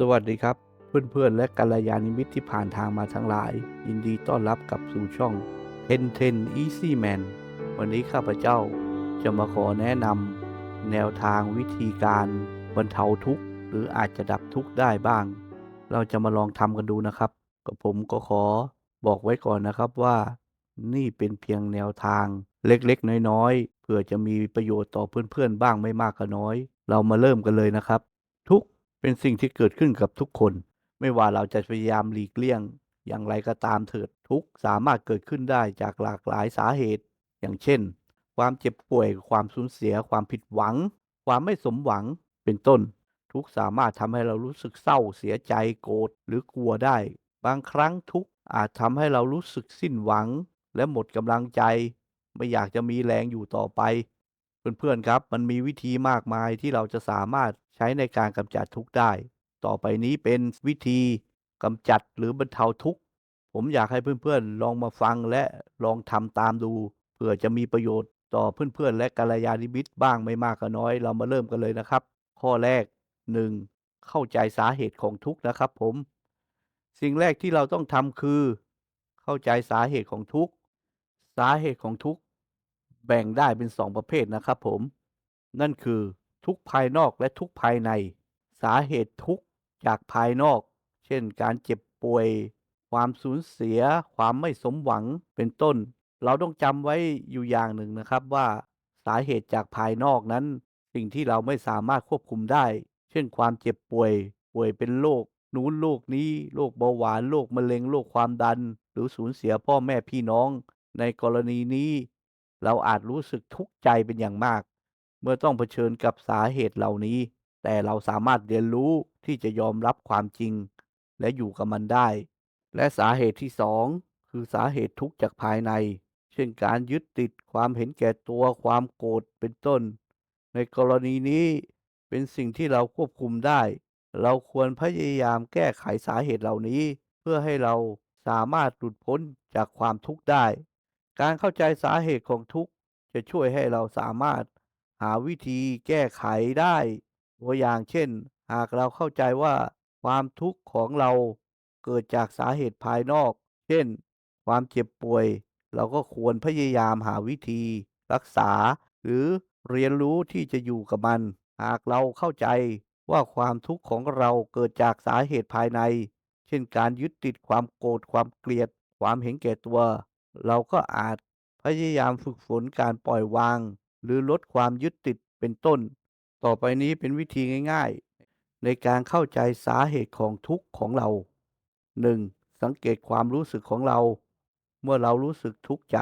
สวัสดีครับ เพื่อนๆ และกัลยาณมิตรที่ผ่านทางมาทั้งหลาย ยินดีต้อนรับกับสู่ช่อง 10 10 Easy Man วันนี้ข้าพเจ้าจะมาขอแนะนำแนวทางวิธีการบรรเทาทุกข์ หรืออาจจะดับทุกข์ได้บ้าง เราจะมาลองทำกันดูนะครับกับผมก็ขอบอกไว้ก่อนนะครับว่า นี่เป็นเพียงแนวทางเล็กๆ น้อยๆเพื่อจะมีประโยชน์ต่อเพื่อนๆ บ้างไม่มากก็น้อย เรามาเริ่มกันเลยนะครับ เป็นสิ่งที่เกิดขึ้นกับทุกคน ไม่ว่าเราจะพยายามหลีกเลี่ยง อย่างไรก็ตามเถิดทุกสามารถเกิดขึ้นได้จากหลากหลายสาเหตุ อย่างเช่น ความเจ็บป่วย ความสูญเสีย ความผิดหวัง ความไม่สมหวังเป็นต้น ทุกสามารถทำให้เรารู้สึกเศร้าเสียใจโกรธหรือกลัวได้ บางครั้งทุกอาจทำให้เรารู้สึกสิ้นหวัง และหมดกำลังใจ ไม่อยากจะมีแรงอยู่ต่อไป เพื่อนๆครับ มันมีวิธีมากมายที่เราจะสามารถ ใช้ในการกำจัดทุกข์ได้ ต่อไปนี้เป็นวิธีกำจัดหรือบรรเทาทุกข์ ผมอยากให้เพื่อนๆ ลองมาฟังและลองทำตามดู เพื่อจะมีประโยชน์ต่อเพื่อนๆ และกัลยาณมิตรบ้างไม่มากก็น้อย เรามาเริ่มกันเลยนะครับ ข้อแรก 1. เข้าใจสาเหตุของทุกข์นะครับ ผม สิ่งแรกที่เราต้องทำคือ เข้าใจสาเหตุของทุกข์ สาเหตุของทุกข์แบ่งได้เป็นสองประเภทนะครับ ผม นั่นคือ ทุกภายนอกและทุกภายใน สาเหตุทุกจากภายนอก เช่นการเจ็บป่วย ความสูญเสีย ความไม่สมหวังเป็นต้น เราต้องจำไว้อยู่อย่างหนึ่งนะครับว่าสาเหตุจากภายนอกนั้น สิ่งที่เราไม่สามารถควบคุมได้ เช่นความเจ็บป่วย ป่วยเป็นโรคนู้นโรคนี้โรคเบาหวานโรคมะเร็งโรคความดัน หรือสูญเสียพ่อแม่พี่น้อง ในกรณีนี้ เราอาจรู้สึกทุกข์ใจเป็นอย่างมาก มื่อต้องเผชิญกับสาเหตุเหล่านี้ แต่เราสามารถเรียนรู้ที่จะยอมรับความจริง และอยู่กับมันได้ และสาเหตุที่สองคือสาเหตุทุกข์จากภายใน เช่นการยึดติดความเห็นแก่ตัวความโกรธเป็นต้น ในกรณีนี้เป็นสิ่งที่เราควบคุมได้ เราควรพยายามแก้ไขสาเหตุเหล่านี้ เพื่อให้เราสามารถหลุดพ้นจากความทุกข์ได้ การเข้าใจสาเหตุของทุกข์จะช่วยให้เราสามารถ หาวิธีแก้ไขได้ ตัวอย่างเช่น หากเราเข้าใจว่าความทุกข์ของเราเกิดจากสาเหตุภายนอก เช่น ความเจ็บป่วย เราก็ควรพยายามหาวิธี รักษา หรือเรียนรู้ที่จะอยู่กับมัน หากเราเข้าใจว่าความทุกข์ของเราเกิดจากสาเหตุภายใน เช่น การยึดติดความโกรธความเกลียด ความเห็นแก่ตัว เราก็อาจพยายามฝึกฝนการปล่อยวาง หรือลดความยึดติดเป็นต้น ต่อไปนี้เป็นวิธีง่ายๆ ในการเข้าใจสาเหตุของทุกข์ของเรา 1. สังเกตความรู้สึกของเรา เมื่อเรารู้สึกทุกข์ใจ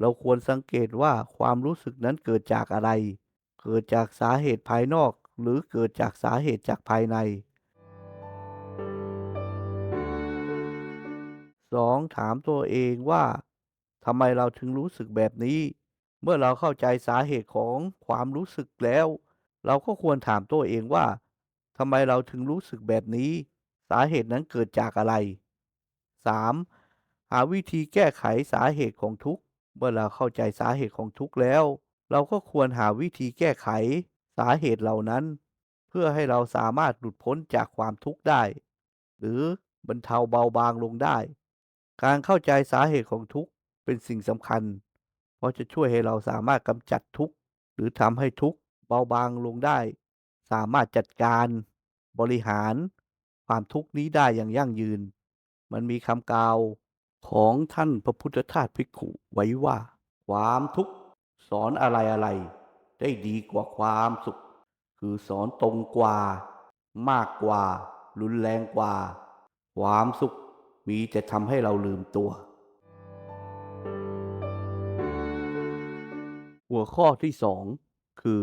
เราควรสังเกตว่าความรู้สึกนั้นเกิดจากอะไร เกิดจากสาเหตุภายนอก หรือเกิดจากสาเหตุจากภายใน 2. ถามตัวเองว่าทำไมเราถึงรู้สึกแบบนี้ เมื่อเราเข้าใจสาเหตุของความรู้สึกแล้ว เราก็ควรถามตัวเองว่าทำไมเราถึงรู้สึกแบบนี้ สาเหตุนั้นเกิดจากอะไร 3. หาวิธีแก้ไขสาเหตุของทุกข์ เมื่อเราเข้าใจสาเหตุของทุกข์แล้ว เราก็ควรหาวิธีแก้ไขสาเหตุเหล่านั้น เพื่อให้เราสามารถหลุดพ้นจากความทุกข์ได้ หรือบรรเทาเบาบางลงได้ การเข้าใจสาเหตุของทุกข์เป็นสิ่งสำคัญ เพราะจะช่วยให้เราสามารถกำจัดทุกข์ หรือทำให้ทุกข์เบาบางลงได้ สามารถจัดการบริหารความทุกข์นี้ได้อย่างยั่งยืน มันมีคำกล่าวของท่านพระพุทธทาสภิกขุไว้ว่า ความทุกข์สอนอะไรอะไรได้ดีกว่าความสุข คือสอนตรงกว่า มากกว่า รุนแรงกว่า ความสุขมีแต่ทำให้เราลืมตัว หัวข้อที่สองคือ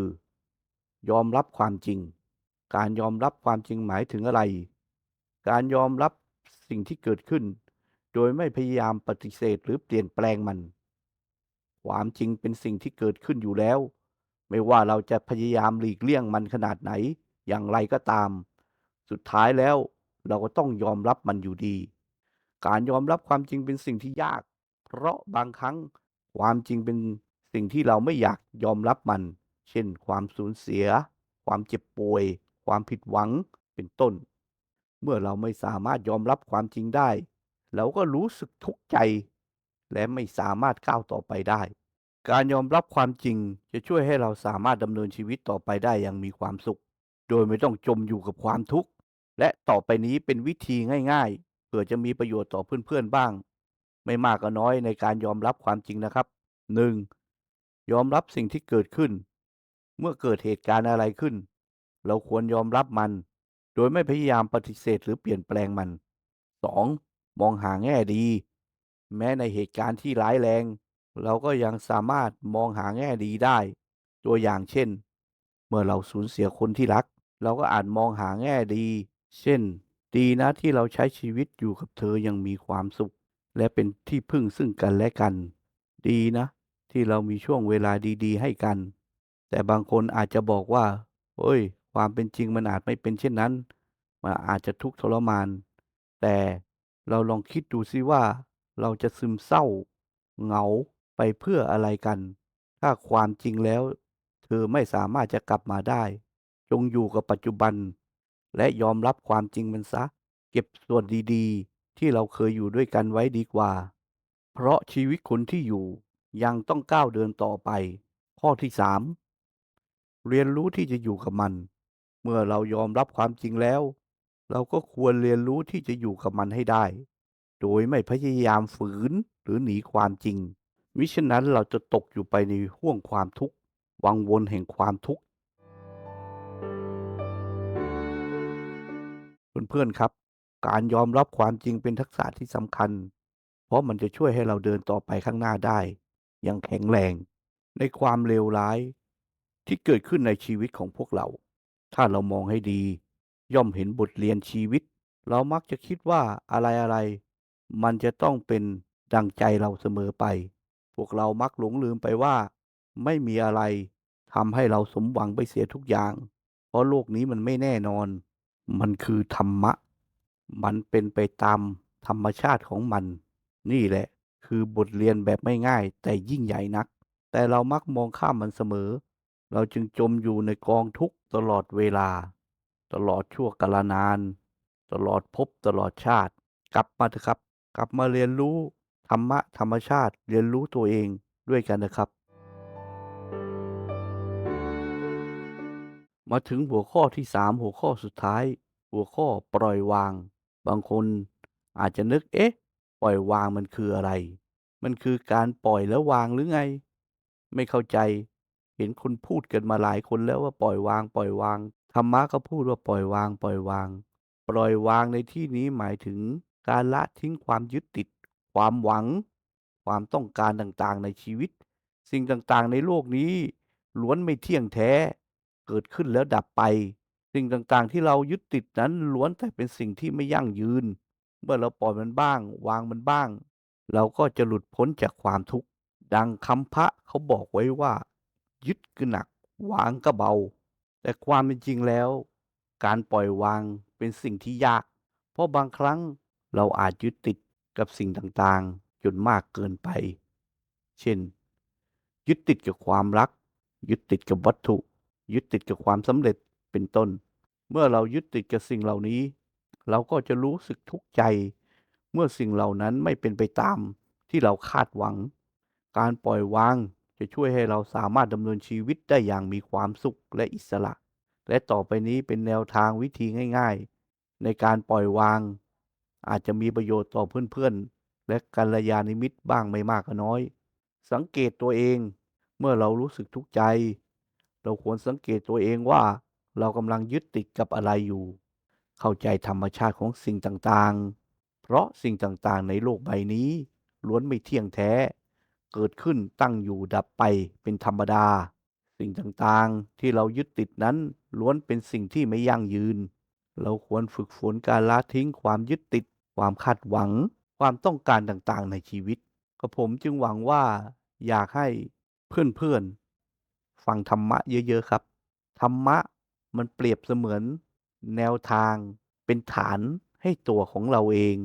ยอมรับความจริง การยอมรับความจริงหมายถึงอะไร การยอมรับสิ่งที่เกิดขึ้น โดยไม่พยายามปฏิเสธหรือเปลี่ยนแปลงมัน ความจริงเป็นสิ่งที่เกิดขึ้นอยู่แล้ว ไม่ว่าเราจะพยายามหลีกเลี่ยงมันขนาดไหน อย่างไรก็ตาม สุดท้ายแล้วเราก็ต้องยอมรับมันอยู่ดี การยอมรับความจริงเป็นสิ่งที่ยาก เพราะบางครั้งความจริงเป็น สิ่งที่เราไม่อยากยอมรับมัน เช่น ความสูญเสีย ความเจ็บป่วย ความผิดหวังเป็นต้น เมื่อเราไม่สามารถยอมรับความจริงได้ เราก็รู้สึกทุกข์ใจ และไม่สามารถก้าวต่อไปได้ การยอมรับความจริงจะช่วยให้เราสามารถดำเนินชีวิตต่อไปได้อย่างมีความสุข โดยไม่ต้องจมอยู่กับความทุกข์และต่อไปนี้เป็นวิธีง่ายๆเพื่อจะมีประโยชน์ต่อเพื่อนๆบ้าง ไม่มากก็น้อยในการยอมรับความจริงนะครับ 1. ยอมรับสิ่งที่เกิดขึ้น เมื่อเกิดเหตุการณ์อะไรขึ้น เราควรยอมรับมัน โดยไม่พยายามปฏิเสธหรือเปลี่ยนแปลงมัน 2. มองหาแง่ดี แม้ในเหตุการณ์ที่ร้ายแรง เราก็ยังสามารถมองหาแง่ดีได้ ตัวอย่างเช่น เมื่อเราสูญเสียคนที่รัก เราก็อาจมองหาแง่ดี เช่น ดีนะที่เราใช้ชีวิตอยู่กับเธออยังมีความสุข และเป็นที่พึ่งซึ่งกันและกัน ดีนะ ที่เรามีช่วงเวลาดีๆ ให้กัน แต่บางคนอาจจะบอกว่าเฮ้ย ความเป็นจริงมันอาจไม่เป็นเช่นนั้น มันอาจจะทุกข์ทรมาน แต่เราลองคิดดูซิว่า เราจะซึมเศร้า เหงาไปเพื่ออะไรกัน ถ้าความจริงแล้ว เธอไม่สามารถจะกลับมาได้ จงอยู่กับปัจจุบัน และยอมรับความจริงมันซะ เก็บส่วนดีๆ ที่เราเคยอยู่ด้วยกันไว้ดีกว่า เพราะชีวิตคนที่อยู่ ยังต้องก้าวเดินต่อไป ข้อที่ 3 เรียนรู้ที่จะอยู่กับมัน เมื่อเรายอมรับความจริงแล้ว เราก็ควรเรียนรู้ที่จะอยู่กับมันให้ได้ โดยไม่พยายามฝืนหรือหนีความจริง มิฉะนั้นเราจะตกอยู่ไปในห่วงความทุกข์วังวนแห่งความทุกข์เพื่อนๆครับ การยอมรับความจริงเป็นทักษะที่สำคัญ เพราะมันจะช่วยให้เราเดินต่อไปข้างหน้าได้ อย่างแข็งแรงในความเลวร้ายที่เกิดขึ้นในชีวิตของพวกเรา ถ้าเรามองให้ดี ย่อมเห็นบทเรียนชีวิต เรามักจะคิดว่าอะไรๆมันจะต้องเป็นดังใจเราเสมอไป พวกเรามักหลงลืมไปว่า ไม่มีอะไรทำให้เราสมหวังไปเสียทุกอย่าง เพราะโลกนี้มันไม่แน่นอน มันคือธรรมะ มันเป็นไปตามธรรมชาติของมัน นี่แหละ คือบทเรียนแบบไม่ง่าย แต่ยิ่งใหญ่นัก แต่เรามักมองข้ามมันเสมอ เราจึงจมอยู่ในกองทุกข์ตลอดเวลา ตลอดชั่วกาลนาน ตลอดภพตลอดชาติ กลับมาเถอะครับ กลับมาเรียนรู้ธรรมะธรรมชาติเรียนรู้ตัวเองด้วยกันนะครับ มาถึงหัวข้อที่ 3 หัวข้อสุดท้าย หัวข้อปล่อยวาง บางคนอาจจะนึกเอ๊ะ ปล่อยวางมันคืออะไร มันคือการปล่อยแล้ววางหรือไง ไม่เข้าใจ เห็นคนพูดกันมาหลายคนแล้วว่าปล่อยวาง ปล่อยวาง ธรรมะก็พูดว่าปล่อยวาง ปล่อยวาง ปล่อยวางในที่นี้หมายถึงการละทิ้งความยึดติด ความหวัง ความต้องการต่างๆในชีวิต สิ่งต่างๆในโลกนี้ ล้วนไม่เที่ยงแท้ เกิดขึ้นแล้วดับไป สิ่งต่างๆที่เรายึดติดนั้นล้วนแต่เป็นสิ่งที่ไม่ยั่งยืน เมื่อเราปล่อยมันบ้าง วางมันบ้าง เราก็จะหลุดพ้นจากความทุกข์ ดังคำพระเขาบอกไว้ว่า ยึดก็หนัก วางก็เบา แต่ความเป็นจริงแล้ว การปล่อยวางเป็นสิ่งที่ยาก เพราะบางครั้งเราอาจยึดติดกับสิ่งต่างๆ จนมากเกินไป เช่น ยึดติดกับความรัก ยึดติดกับวัตถุ ยึดติดกับความสำเร็จเป็นต้น เมื่อเรายึดติดกับสิ่งเหล่านี้ เราก็จะรู้สึกทุกข์ใจ เมื่อสิ่งเหล่านั้นไม่เป็นไปตามที่เราคาดหวัง การปล่อยวางจะช่วยให้เราสามารถดำเนินชีวิตได้อย่างมีความสุขและอิสระ และต่อไปนี้เป็นแนวทางวิธีง่าย ๆ ในการปล่อยวาง อาจจะมีประโยชน์ต่อเพื่อนๆ และกัลยาณมิตรบ้างไม่มากก็น้อย สังเกตตัวเองเมื่อเรารู้สึกทุกข์ใจ เราควรสังเกตตัวเองว่าเรากำลังยึดติดกับอะไรอยู่ เข้าใจธรรมชาติของสิ่งต่างๆ เพราะสิ่งต่างๆ ในโลกใบนี้ ล้วนไม่เที่ยงแท้ เกิดขึ้นตั้งอยู่ดับไปเป็นธรรมดา สิ่งต่างๆ ที่เรายึดติดนั้น ล้วนเป็นสิ่งที่ไม่ยั่งยืน เราควรฝึกฝนการละทิ้งความยึดติด ความคาดหวัง ความต้องการต่างๆ ในชีวิตก็ผมจึงหวังว่าอยากให้เพื่อนๆ ฟังธรรมะเยอะๆ ครับ ธรรมะมันเปรียบเสมือน แนวทาง เป็นฐานให้ตัวของเราเอง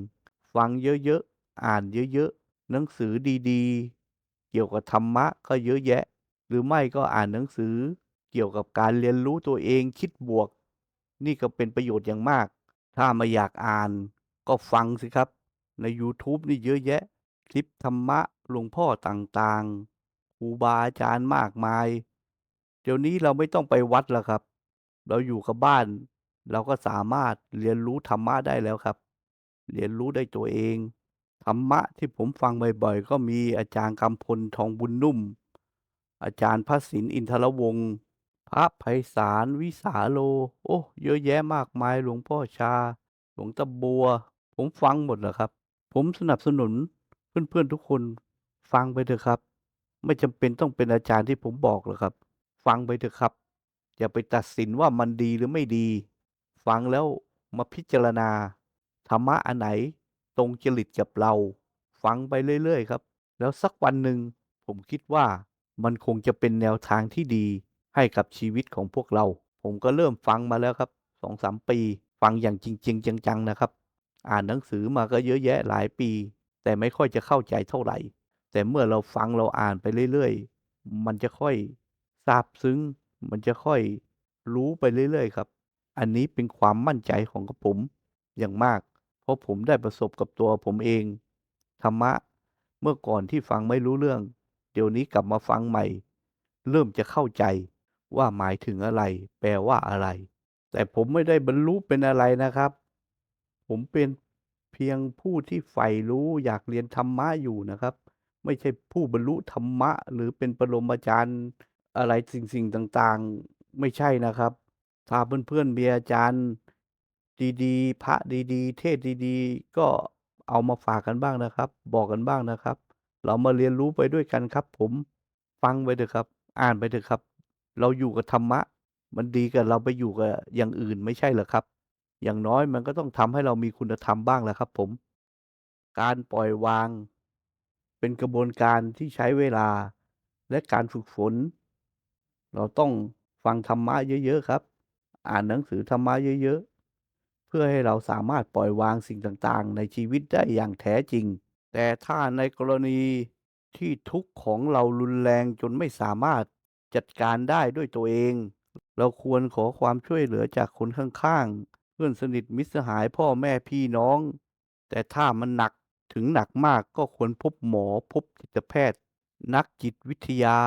ฟังเยอะๆ อ่านเยอะๆ หนังสือดีๆ เกี่ยวกับธรรมะก็เยอะแยะ หรือไม่ก็อ่านหนังสือ เกี่ยวกับการเรียนรู้ตัวเองคิดบวก นี่ก็เป็นประโยชน์อย่างมาก ถ้าไม่อยากอ่านก็ฟังสิครับ ใน YouTube นี่เยอะแยะ คลิปธรรมะหลวงพ่อต่างๆครูบาอาจารย์มากมาย เดี๋ยวนี้เราไม่ต้องไปวัดแล้วครับ เราอยู่กับบ้าน เราก็สามารถเรียนรู้ธรรมะได้แล้วครับ เรียนรู้ได้ตัวเอง ธรรมะที่ผมฟังบ่อยๆ ก็มีอาจารย์กำพลทองบุญนุ่ม อาจารย์พระศิลป์อินทรวงศ์พระไพศาลวิสาโล โอ้ เยอะแยะมากมายหลวงพ่อชา หลวงตาบัว ผมฟังหมดแหละครับ ผมสนับสนุนเพื่อนๆทุกคนฟังไปเถอะครับ ไม่จำเป็นต้องเป็นอาจารย์ที่ผมบอกหรอกครับ ฟังไปเถอะครับ อย่าไปตัดสินว่ามันดีหรือไม่ดี ฟังแล้วมาพิจารณา ธรรมะอันไหนตรงจริตกับเรา ฟังไปเรื่อยๆครับ แล้วสักวันหนึ่งผมคิดว่ามันคงจะเป็นแนวทางที่ดีให้กับชีวิตของพวกเรา ผมก็เริ่มฟังมาแล้วครับ2-3ปี ฟังอย่างจริงๆจังๆนะครับ อ่านหนังสือมาก็เยอะแยะหลายปี แต่ไม่ค่อยจะเข้าใจเท่าไหร่ แต่เมื่อเราฟังเราอ่านไปเรื่อยๆ มันจะค่อยซาบซึ้ง มันจะค่อยรู้ไปเรื่อยๆ ครับ อันนี้เป็นความมั่นใจของกับผมอย่างมาก เพราะผมได้ประสบกับตัวผมเอง ธรรมะ เมื่อก่อนที่ฟังไม่รู้เรื่อง เดี๋ยวนี้กลับมาฟังใหม่ เริ่มจะเข้าใจว่าหมายถึงอะไร แปลว่าอะไร แต่ผมไม่ได้บรรลุเป็นอะไรนะครับ ผมเป็นเพียงผู้ที่ใฝ่รู้อยากเรียนธรรมะอยู่นะครับ ไม่ใช่ผู้บรรลุธรรมะ หรือเป็นปรมาจารย์อะไรสิ่งๆต่างๆ ไม่ใช่นะครับ ถ้าเพื่อน ๆ มีอาจารย์ดี ๆ พระดี ๆ เทศน์ดี ๆ ก็เอามาฝากกันบ้างนะครับ บอกกันบ้างนะครับ เรามาเรียนรู้ไปด้วยกันครับผม ฟังไปเถอะครับ อ่านไปเถอะครับ เราอยู่กับธรรมะ มันดีกว่าเราไปอยู่กับอย่างอื่นไม่ใช่เหรอครับ อย่างน้อยมันก็ต้องทำให้เรามีคุณธรรมบ้างแหละครับผม การปล่อยวาง เป็นกระบวนการที่ใช้เวลาและการฝึกฝน เราต้องฟังธรรมะเยอะ ๆ ครับ อ่านหนังสือธรรมะเยอะๆ เพื่อให้เราสามารถปล่อยวางสิ่งต่างๆ ในชีวิตได้อย่างแท้จริง แต่ถ้าในกรณีที่ทุกข์ของเรารุนแรงจนไม่สามารถจัดการได้ด้วยตัวเอง เราควรขอความช่วยเหลือจากคนข้างๆ เพื่อนสนิทมิตรสหายพ่อแม่พี่น้อง แต่ถ้ามันหนักถึงหนักมากก็ควรพบหมอพบจิตแพทย์ นักจิตวิทยา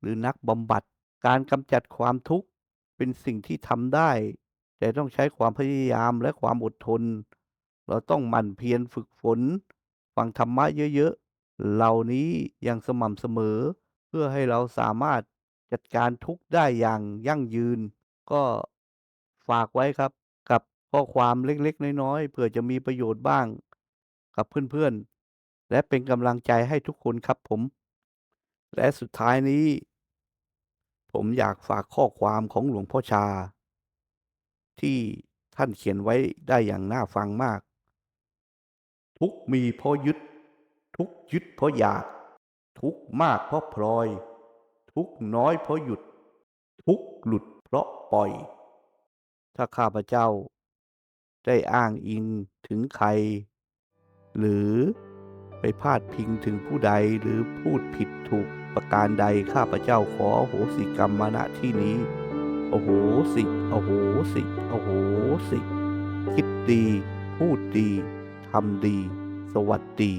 หรือนักบำบัด การกำจัดความทุกข์ เป็นสิ่งที่ทำได้ แต่ต้องใช้ความพยายามและความอดทน เราต้องหมั่นเพียรฝึกฝน ฟังธรรมะเยอะๆ เหล่านี้อย่างสม่ำเสมอ เพื่อให้เราสามารถจัดการทุกข์ได้อย่างยั่งยืน ก็ฝากไว้ครับ กับข้อความเล็กๆ น้อยๆเผื่อจะมีประโยชน์บ้าง กับเพื่อนๆ และเป็นกำลังใจให้ทุกคนครับผม และสุดท้ายนี้ ผมอยากฝากข้อความของหลวงพ่อชา ที่ท่านเขียนไว้ได้อย่างน่าฟังมาก ทุกมีเพราะยึด ทุกยึดเพราะอยาก ทุกมากเพราะพลอย ทุกน้อยเพราะหยุด ทุกหลุดเพราะปล่อย ถ้าข้าพเจ้า ได้อ้างอิงถึงใคร หรือไปพาดพิงถึงผู้ใดหรือพูดผิดถูก ประการใดข้าพเจ้าขออโหสิกรรมณที่นี้ โอโหสิโอโหสิโอโหสิ คิดดี พูดดี ทำดี สวัสดี